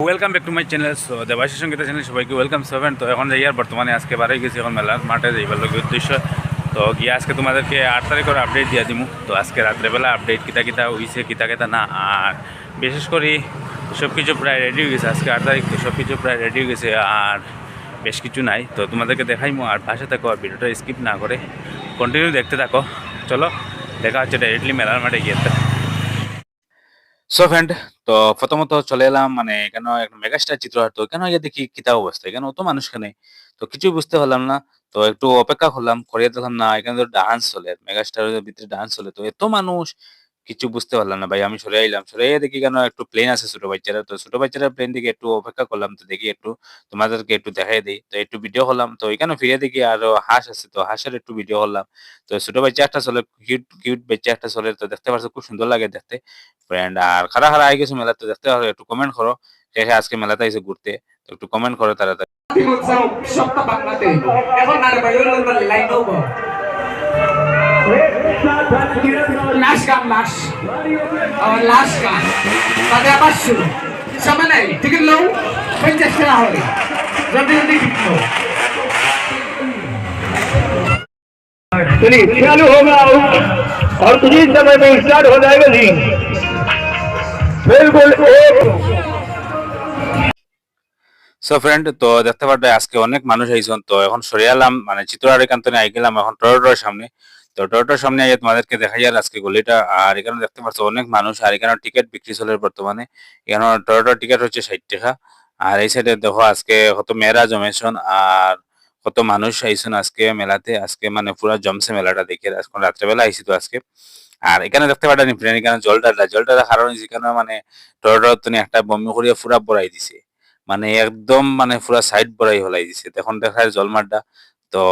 Welcome back to my channel so Debashis Sangeet channel সবাইকে welcome seven তো এখন যাই আর বর্তমানে আজকে বারোই গেছি, এখন মেলার মাঠে যাইবার লোক উদ্দেশ্য। তো গিয়ে আজকে তোমাদেরকে আট তারিখের আপডেট দিয়ে দিমু। তো আজকে রাত্রেবেলা আপডেট কিতা কিতা হইছে, কিতা কিতা না, আর বিশেষ করে সব কিছু প্রায় রেডি হয়ে গেছে। আজকে আট তারিখ তো সব কিছু প্রায় রেডি হয়ে গেছে, আর বেশ কিছু নাই। তো তোমাদেরকে দেখাইমু আর পাশে থাকো আর ভিডিওটা স্কিপ না করে। কন্টিনিউ দেখতে থাকো। চলো, দেখা হচ্ছে ডাইরেক্টলি মেলার মাঠে গিয়ে। সো ফ্রেন্ড তো প্রথমত চলে এলাম মানে কেন একটা মেগাস্টার চিত্র তো কেন ইয়ে দেখি কিতা অবস্থা? কেন অত মানুষ কেন? তো কিছু বুঝতে পারলাম না। তো একটু অপেক্ষা করলাম, করিয়ে দেখলাম না, এখানে তো ডান্স চলে মেগাস্টারের ভিতরে ডান্স চলে। তো এত মানুষ কিছু বুঝতে পারলাম না, ভাই। আমি সরে আইলাম। সরে দেখি কেন একটু প্লেন আছে ছোট বাচ্চারা। তো ছোট বাচ্চারা প্লেন দিকে একটু অপেক্ষা করলাম তো দেখি একটু তোমাদেরকে একটু দেখাই দিই। তো একটু ভিডিও করলাম তো এখানে ফিরে দেখি আরও হাঁস আছে। তো হাঁসের একটু ভিডিও করলাম তো ছোট বাচ্চা একটা চলে কিউট কিউট বাচ্চা একটা চলে। তো দেখতে পারছ খুব সুন্দর লাগে দেখতে। ফ্রেন্ড আর খারা খারা আই গেছে মেলাতে। দেখতে পারো, একটু কমেন্ট করো। কে আজকে মেলাতে আইসে ঘুরতে? তো একটু কমেন্ট করো তাড়াতাড়ি। এখন আর। লাশ গান লাশ আবার লাশ গান তাতে আবার শুরু সময় নাই টিকিট লও পঞ্চাশ টাকা হবে জলদি জলদি টিকিট লও चलिए चालू होगा और कुछ ही समय में स्टार्ट हो जाएगा जी बिल्कुल एक সো ফ্রেন্ড তো দেখতে পারবে আজকে অনেক মানুষ আইসন তো এখন সরে এলাম মানে চিত্রার একান্তনে আই গেলাম এখন টয়োটার সামনে তো সামনে আইয়ে তোমাদেরকে দেখাই আর আজকে গলিটা, আর এখানে দেখতে পাচ্ছ অনেক মানুষ, আর এখানে টিকিট বিক্রি চলে বর্তমানে। এখানে টয়োটার টিকিট হচ্ছে ষাট টাকা। আর এই সাইডে দেখো আজকে কত মেয়েরা জমেছন, আর কত মানুষ আইসন আজকে মেলাতে। আজকে মানে পুরা জমছে মেলাটা দেখে এখন রাত্রেবেলা আইসি তো আজকে। আর এখানে দেখতে পারেন ফ্রেন্ড এখানে জলটা জলটা কারণ যেখানে মানে টয়োটার তুমি একটা বমি করিয়া পুরা বড়াই দিছে। মানে একদম মানে পুরা সাইড বড়াই হলাই দিছে। তখন দেখা যায় জলমারটা তো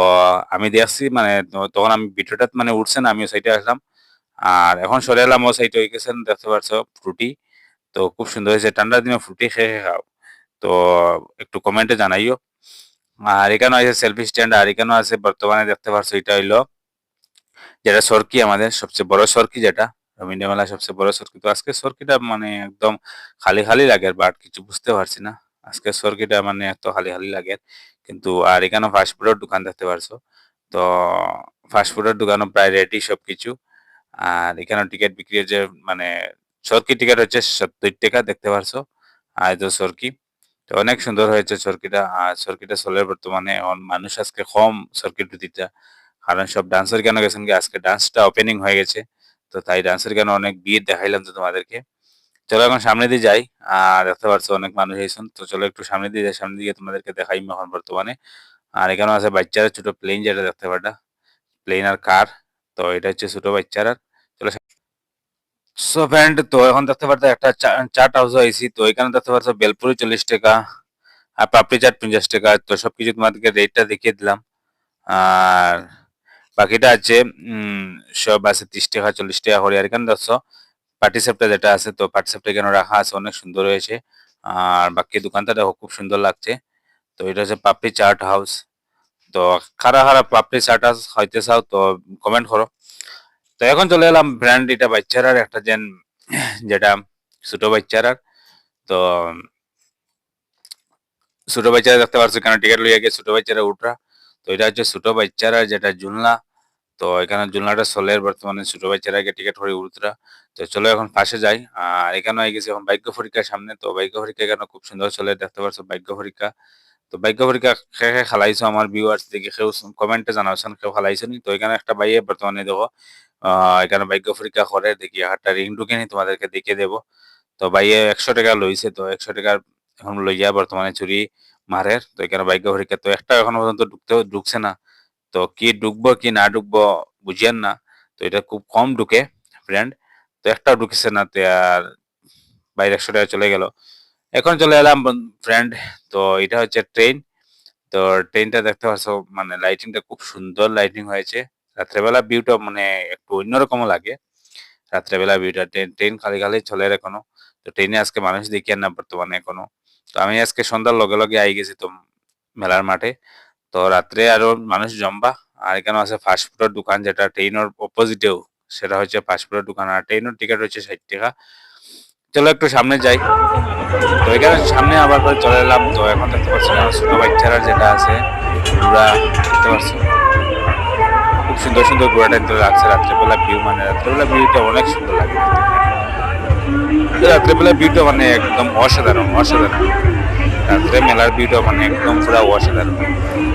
আমি দেখছি মানে তখন আমি ভিডিওটাত মানে উঠছে না, আমিও সাইডে আসলাম। আর এখন সরে এলাম ও সাইডে গেছেন, দেখতে পারছ ফ্রুটি। তো খুব সুন্দর হয়েছে, ঠান্ডার দিনে ফ্রুটি খেয়ে খাও। তো একটু কমেন্টে জানাইও। আর এখানে আছে সেলফি স্ট্যান্ড আর এখানেও আছে বর্তমানে দেখতে পারছ এটা হইল যেটা সরকি আমাদের, সবচেয়ে বড় সরকি যেটা। রবীন্দ্র মেলা সবচেয়ে বড় সরকি। তো আজকে সরকিটা মানে একদম খালি খালি লাগে বাট কিছু বুঝতে পারছি না। আজকে সরকিটা মানে এত খালি খালি লাগে। কিন্তু আর এখানে ফাস্টফুডের দোকান দেখতে পারছ। তো ফাস্টফুডের দোকানও প্রায় রেডি সবকিছু। আর এখানে টিকিট বিক্রি হচ্ছে মানে সরকি টিকিট হচ্ছে সত্তর টাকা দেখতে পারছ আর তো সরকি তো অনেক সুন্দর হয়েছে সরকিটা আর সরকিটা চলে বর্তমানে মানুষ আজকে কম সরকিট দুটিটা। কারণ সব ডান্সার কেন গেছেন আজকে ডান্সটা ওপেনিং হয়ে গেছে। তো তাই ডান্সের কেন অনেক ভিড় দেখাইলাম তো তোমাদেরকে। চলো এখন সামনে দিয়ে যাই। আর দেখতে পারছ অনেক মানুষ হয়েছেন তো চলো একটু সামনে দিয়ে যাই। সামনে দিয়ে তোমাদেরকে দেখাই এখন বর্তমানে। আর এখানে আছে বাচ্চারা, ছোট প্লেন যেটা দেখতে পাটা প্লেন আর কার। তো এটা হচ্ছে ছোট বাচ্চারা। চলো সো ফ্রেন্ড তো এখন দেখতে পারতো একটা চাট হাউস আইসি তো এখানে দেখতে পাচ্ছ বেলপুরি চল্লিশ টাকা আর পাপড়ি চাট পঞ্চাশ টাকা। তো সবকিছু তোমাদেরকে রেটটা দেখিয়ে দিলাম। আর বাকিটা আছে সব আছে ত্রিশ টাকা, চল্লিশ টাকা করে। আর এখানে দেখছ পার্টিসেপটা যেটা আছে, তো পার্টিসেপটা কেন রাখা আছে, অনেক সুন্দর হয়েছে। আর বাকি দোকানটা দেখো খুব সুন্দর লাগছে। তো এটা হচ্ছে পাপড়ি চাট হাউস তো খারা খারা পাপড়ি চাট হাউস হইতে চাও, তো কমেন্ট করো। তো এখন চলে এলাম ব্র্যান্ড এটা বাচ্চারার, একটা যেন যেটা ছোট বাচ্চারার। তো ছোট বাচ্চারা দেখতে পারছ কেন টিকিট লইয়া গিয়ে ছোট বাচ্চারা উঠরা। তো এটা হচ্ছে ছোট বাচ্চারা, যেটা জুলনা তো এখানে জুলনাটা চলে বর্তমানে ছোট বাচ্চারা আগে টিকিট করে উঠরা তো চলো এখন পাশে যাই। আর এখানে হয়ে গেছে এখন ভাগ্য পরীক্ষার সামনে। তো ভাগ্য পরীক্ষা এখানে খুব সুন্দর চলে, দেখতে পারছ ভাগ্য পরীক্ষা। তো ভাগ্য পরীক্ষা খে খে খেলাইছো আমার ভিউয়ার্স দেখে কেউ কমেন্টে জানাওছেন, কেউ খেলাইছো নি? তো এখানে একটা বাইয়ে বর্তমানে দেখো এখানে ভাগ্য পরীক্ষা করে, দেখি হাতটা রিং ঢুকে নি, তোমাদেরকে দেখিয়ে দেবো। তো বাইয়ে একশো টাকা লইছে, তো একশো টাকার এখন লইয়া বর্তমানে চুরি মারের। তো এখানে ভাগ্য পরীক্ষা তো একটা এখন পর্যন্ত ঢুকতেও ঢুকছে না। তো কি ঢুকবো কি না ঢুকবো বুঝিয়েন না। তো এটা খুব কম ঢুকে ফ্রেন্ড তো একটাও ঢুকেছে না, তো আর বাইরে একশো টাকা চলে গেল। এখন চলে এলাম ফ্রেন্ড তো এটা হচ্ছে ট্রেন তো ট্রেনটা দেখতে পাচ্ছ মানে লাইটিংটা খুব সুন্দর লাইটিং হয়েছে। রাত্রেবেলা ভিউটা মানে একটু অন্যরকম লাগে। রাত্রেবেলা ভিউটা ট্রেন ট্রেন খালি খালি চলে এখনও। তো ট্রেনে আজকে মানুষ দেখি আর না বর্তমানে এখনও। তো আমি আজকে সন্ধ্যার লগে লগে আই গেছি তো মেলার মাঠে। তো রাত্রে আরও মানুষ জমবা। আর এখানে আছে ফাস্ট ফুডের দোকান যেটা ট্রেনের অপোজিটেও সেটা হচ্ছে ফাস্ট ফুডের দোকান। আর ট্রেনের টিকিট হচ্ছে ষাট টাকা। চলো একটু সামনে যাই। তো এখানে সামনে আবার করে চলে এলাম। তো এখন দেখতে পাচ্ছি না ছোট বাচ্চারা যেটা আছে ঘোড়া দেখতে পাচ্ছি খুব সুন্দর সুন্দর ঘোড়া টাইতে লাগছে রাত্রেবেলা ভিউ মানে রাত্রেবেলা ভিউটা অনেক সুন্দর লাগে। রাত্রেবেলা ভিউটা মানে একদম অসাধারণ অসাধারণ। রাত্রে মেলার ভিউটা মানে একদম পুরো অসাধারণ।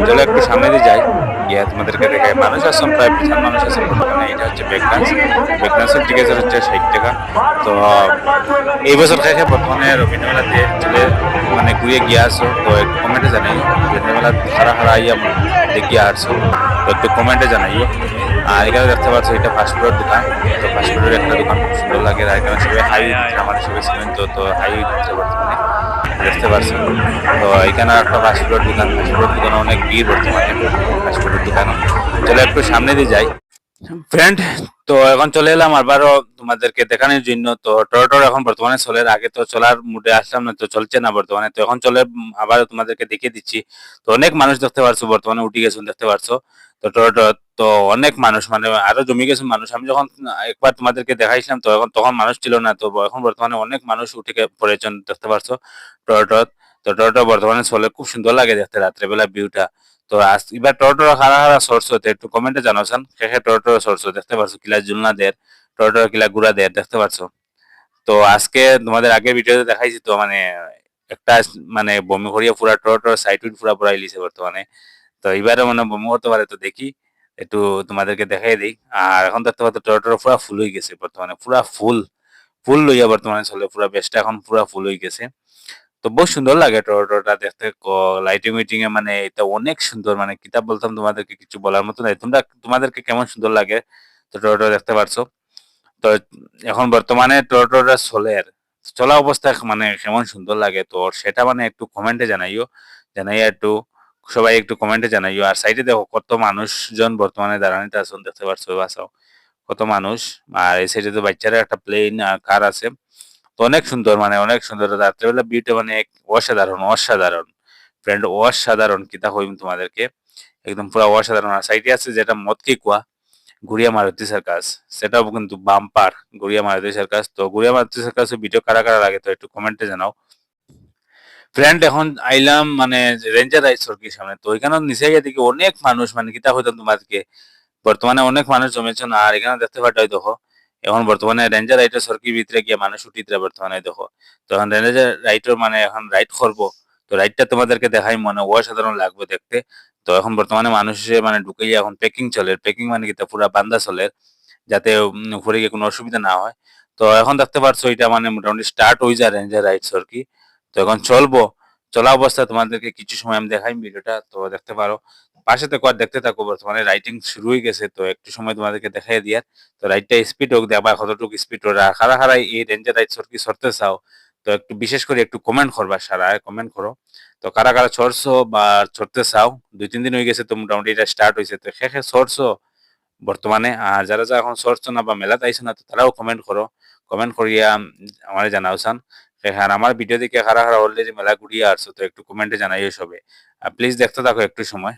চলো একটু সামনে দিয়ে যাই। গিয়ে তোমাদেরকে দেখাই। মানুষ আসছেন প্রায় বিশাল মানুষ আছেন বর্তমানে এটা হচ্ছে বেকনাস বেকনাসের টিকিট হচ্ছে ষাট টাকা। তো, এই বছর খাই বর্তমানে রবীন্দ্রমেলাতে চলে মানে ঘুরিয়ে গিয়ে আসো। তো একটু কমেন্টে জানাই। রবীন্দ্রমেলা হারা হারা আইয়া দেখিয়ে আসছো তো একটু কমেন্টে জানাইও আর এখানে দেখতে পাচ্ছ, এটা ফাস্টফুডের দোকান। তো ফাস্টফুডের একটা দোকান খুব সুন্দর লাগে। আর এখানে সবাই হাই আমার সবাই ছিলেন তো তো হাই দেখতে পাচ্ছেন তো এখানে একটা ফাস্টফুডের দোকান ফাস্টফুডের দোকানে অনেক ভিড় বর্তমানে ফাস্টফুডের দোকানে। চলো একটু সামনে দিয়ে যাই। ফ্রেন্ড তো এখন চলে এলাম আবারও তোমাদেরকে দেখানোর জন্য। তো টরটর এখন বর্তমানে চলে আগে তো চলার মুডে আসলাম না, তো চলছে না বর্তমানে। তো এখন চলে আবারও তোমাদেরকে দেখিয়ে দিচ্ছি। তো অনেক মানুষ দেখতে পারছ বর্তমানে, উঠে গেছেন দেখতে পারছ। তো টরটর তো অনেক মানুষ মানে আরও জমি গেছে মানুষ। আমি যখন একবার তোমাদেরকে দেখাইছিলাম, তো এখন তখন মানুষ ছিল না, তো এখন বর্তমানে অনেক মানুষ উঠে পড়েছেন, দেখতে পারছ? টরটর, তো টরটর বর্তমানে চলে, খুব সুন্দর লাগে দেখতে রাত্রেবেলা ভিউটা। তো আজ এবার টরটর হারা হারা সোর্স হতে একটু কমেন্টে জানাছেন কে কে টরটর সোর্স দেখতে পারছ? কিলা জুলনা দের টরটর, কিলা গুড়া দের দেখতে পারছ? তো আজকে তোমাদের আগের ভিডিওতে দেখাইছি, তো মানে একটা মানে বমি করিয়া পুরা টরটর সাইড পুরা পুরা ইলিছে বর্তমানে। তো এবারে মানে বমি করতে পারে, তো দেখি। একটু তোমাদেরকে দেখাই দিই। আর এখন দেখতে পাচ্ছ টরটর পুরা ফুল হয়ে গেছে বর্তমানে, পুরা ফুল ফুল লইয়া বর্তমানে চলে, পুরা বেশটা এখন পুরা ফুল হয়ে গেছে। তো বহুত সুন্দর লাগে টরটরটা দেখতে লাইটিং উইটিং এ মানে এটা অনেক সুন্দর মানে কিতাব বলতাম তোমাদেরকে কিছু বলার মতো নাই। তোমরা, তোমাদেরকে কেমন সুন্দর লাগে, তো টরটর দেখতে পারছ। তো এখন বর্তমানে টরটরটা চলের চলা অবস্থা মানে কেমন সুন্দর লাগে তো সেটা মানে একটু কমেন্টে জানাইও, জানাইয়া একটু সবাই একটু কমেন্টে জানাইও। আর সাইডে দেখো, কত মানুষজন বর্তমানে দাঁড়ানিতে আছেন, দেখতে পারছ বাসাও। কত মানুষ। আর এই সাইডে তো বাচ্চারা একটা প্লেন কার আছে। তো অনেক সুন্দর মানে অনেক সুন্দর। রাত্রেবেলা ভিউটা মানে অসাধারণ অসাধারণ। ফ্রেন্ড অসাধারণ কিতা হইম তোমাদেরকে। একদম পুরো অসাধারণ। আর সাইডে আছে যেটা মদকি কুয়া, গুড়িয়া মারুতি সার্কাস সেটাও কিন্তু বাম্পার, গুড়িয়া মারুতি সার্কাস তো গুড়িয়া মারুতি সার্কাস ভিডিও কারা কারা লাগে তো একটু কমেন্টে জানাও। ফ্রেন্ড এখন আইলাম মানে রেঞ্জার রাইড সরকির সামনে। তো ওইখানে নিচে গিয়ে দেখি অনেক মানুষ মানে কিতা হইতাম তোমাদেরকে? বর্তমানে অনেক মানুষ জমেছেন আর এখানে দেখতে পাঠাই দেখো। এখন বর্তমানে রেঞ্জার রাইটের সরকির ভিতরে গিয়ে মানুষ উঠিতে বর্তমানে দেখো। তো এখন রেঞ্জার রাইটের মানে এখন রাইড করব। তো রাইডটা তোমাদেরকে দেখাই, মনে অসাধারণ লাগবে দেখতে। তো এখন বর্তমানে মানুষ মানে ঢুকে গিয়ে এখন প্যাকিং চলে। প্যাকিং মানে কি পুরা বান্দা চলে, যাতে উপরে গিয়ে কোনো অসুবিধা না হয়। তো এখন দেখতে পারছ, এটা মানে মোটামুটি স্টার্ট হয়ে যায় রেঞ্জার রাইড সরকি তো এখন চলবো। চলা অবস্থা তোমাদেরকে কিছু সময় আমি দেখাই, ভিডিওটা তো দেখতে পারো। পাশে তো আর দেখতে থাকো, বর্তমানে রাইটিং শুরু হয়ে গেছে, তো একটু সময় তোমাদেরকে দেখাই দিয়ার। তো রাইডটা স্পিড হোক, দেবা কতটুকু স্পিড আর হারা হারাই এই রেঞ্জার রাইড সরকি সরতে চাও? তো একটু বিশেষ করে একটু কমেন্ট করবা, সারা কমেন্ট করো। তো কারা কারা চড়ছো বা চড়তে চাও? দুই, তিন দিন হয়ে গেছে তো মোটামুটি এটা স্টার্ট হয়েছে তো খে চড়ছো বর্তমানে, আর যারা যারা এখন চড়ছো না বা মেলাতে আইসো না, তো তারাও কমেন্ট করো। কমেন্ট করিয়া আমার জানাও চান আর আমার ভিডিও দেখে হারা হারা হলে যে মেলা ঘুরিয়ে আসছো তো একটু কমেন্টে জানাই সবে আর প্লিজ দেখতে থাকো একটু সময়।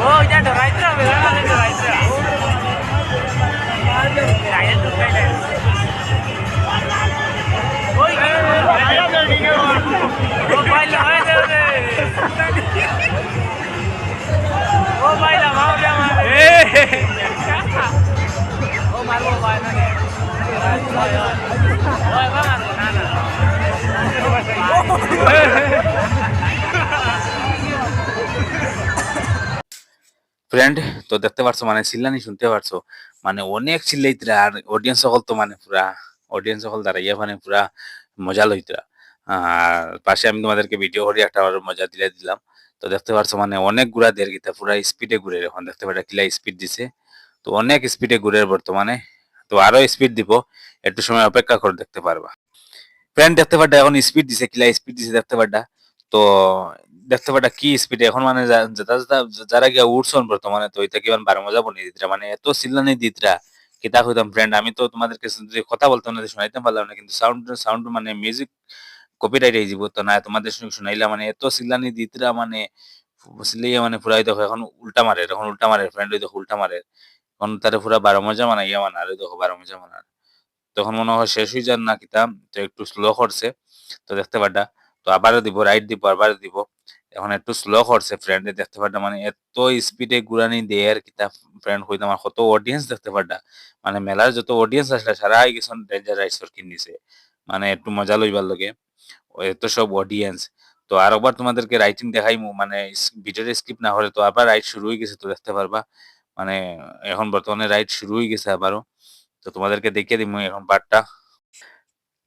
ও ফ্রেন্ড তো দেখতে পারছ মানে চিল্লানি শুনতে পারছ। মানে অনেক চিল্লাইতরা আর অডিয়েন্স সকল তো মানে পুরা অডিয়েন্স সকল দাঁড়াইয়া মানে পুরা মজা লইতরা। আর পাশে আমি তোমাদেরকে ভিডিও করে, একটা মজা দিলে দিলাম। তো দেখতে পারছ মানে অনেক ঘুরা দের গীতা, পুরা স্পিডে ঘুরে এখন। দেখতে পারে, কিলা স্পিড দিছে। তো অনেক স্পিডে ঘুরে বর্তমানে। তো আরও স্পিড দিব, একটু সময় অপেক্ষা করে দেখতে পারবা। ফ্রেন্ড দেখতে পারটা এখন স্পিড দিছে, কিলা স্পিড দিছে, দেখতে পারটা তো দেখতে পারটা কি স্পিড এখন মানে যারা গিয়া উঠছন বর্তমানে, তো এটা কি বারো মজা বনিয়ে দিতরা। মানে এত চিল্লানি দিতরা কিতা হইতাম ফ্রেন্ড আমি তো তোমাদেরকে কথা বলতাম না শোনাইতে পারলাম না, কিন্তু সাউন্ড সাউন্ড মানে মিউজিক কপিরাইট হয়ে যাব তো না, তোমাদের সঙ্গে শুনাইলা মানে এত সিলানি দিতরা মানে সিলাইয়া মানে পুরাই দেখো, এখন উল্টা মারে, এখন উল্টা মারে ফ্রেন্ড ওই দেখো উল্টা মারে। এখন তারে পুরা বারো মজা মানাইয়া মানা, আর ওই দেখো বারো মজা মানার। তখন মনে হয় শেষ হয়ে যান না কিতাম তো একটু স্লো করছে। তো দেখতে পারটা তো আবারও দিব রাইট দিব, আবারও দিব। এখন একটু স্লো করছে ফ্রেন্ডে দেখতে পারটা মানে এত স্পিডে গুড়ানি দেয়ার কিতাব ফ্রেন্ড হইতে আমার কত অডিয়েন্স দেখতে পারটা মানে মেলার যত অডিয়েন্স আসলে, সারা গেছেন ডেঞ্জার রাইডসর কিনিছে মানে একটু মজা লইবার লগে। এত সব অডিয়েন্স তো আর আরেকবার তোমাদেরকে রাইটিং দেখাইমু মানে ভিডিওটা স্কিপ না হলে তো আবার রাইড শুরু হয়ে গেছে তো দেখতে পারবা। মানে এখন বর্তমানে রাইড শুরু হয়ে গেছে আবারও। তো তোমাদেরকে দেখিয়ে দিমু এখন পার্টটা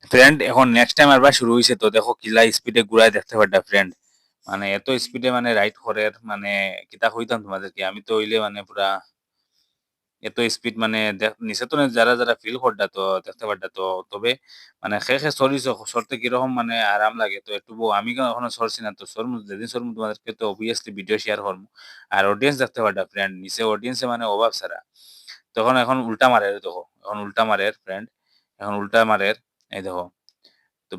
ফ্রেন্ড এখন নেক্সট টাইম আবার শুরু হয়েছে তো দেখো কিলা স্পিডে ঘুরায় দেখতে পারটা ফ্রেন্ড মানে এত স্পিডে মানে রাইড করে মানে কিতা হইতাম তোমাদেরকে? আমি তো হইলে মানে পুরা এত স্পিড মানে নিচে তো যারা যারা ফিল করটা তো দেখতে পারটা তো। তবে মানে খে সরিস সরতে কীরকম মানে আরাম লাগে তো একটু আমি এখনও সরছি না তো? সরমু যেদিন সরমু তোমাদেরকে তো অবভিয়াসলি ভিডিও শেয়ার করব আর অডিয়েন্স দেখতে পারটা ফ্রেন্ড নিচে অডিয়েন্সে মানে অভাব সারা তখন এখন উল্টা মারে দেখো। এখন উল্টা মারে ফ্রেন্ড এখন উল্টা মারে এই দেখো, তো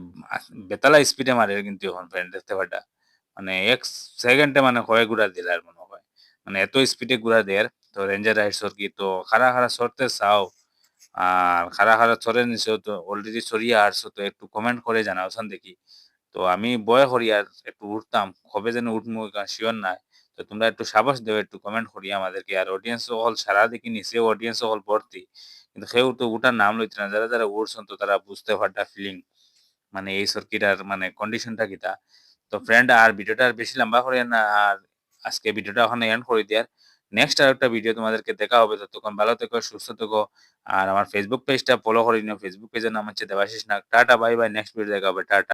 বেতালা স্পিডে মারে কিন্তু এখন ফ্রেন্ড দেখতে পারটা? মানে এক সেকেন্ডে মানে কয়েক গুড়া দিলার মনে হয়। মানে এত স্পিডে গুড়া দেয় তো রেঞ্জার রাইডস কি, তো খারা খারা সরতে চাও, আর খারা খারা সরে নিছো তো অলরেডি সরিয়ে আসছো, তো একটু কমেন্ট করে জানাওছেন দেখি। তো আমি বয় করি আর একটু উঠতাম, কবে যেন উঠমু শিওর নাই। তো তোমরা একটু সাবাস দেও একটু কমেন্ট করি আমাদেরকে। আর অডিয়েন্স হল সারা দেখি নিচে অডিয়েন্স হল ভর্তি। কিন্তু কেউ তো ওটার নাম লইতে না। যারা যারা উড়ছেন তো তারা বুঝতে পারটা ফিলিং মানে এই সরকিটার মানে কন্ডিশনটা কিতা তো। ফ্রেন্ড আর ভিডিওটা আর বেশি লম্বা করে না, আর আজকে ভিডিওটা ওখানে এন্ড করে দেওয়ার নেক্সট আর একটা ভিডিও তোমাদেরকে দেখা হবে। তো তখন ভালো থেকো, সুস্থ থেকো। আর আমার ফেসবুক পেজটা ফলো করে নিও। ফেসবুক পেজের নাম হচ্ছে Debashis Nag. Tata bye bye next video দেখা হবে। টাটা।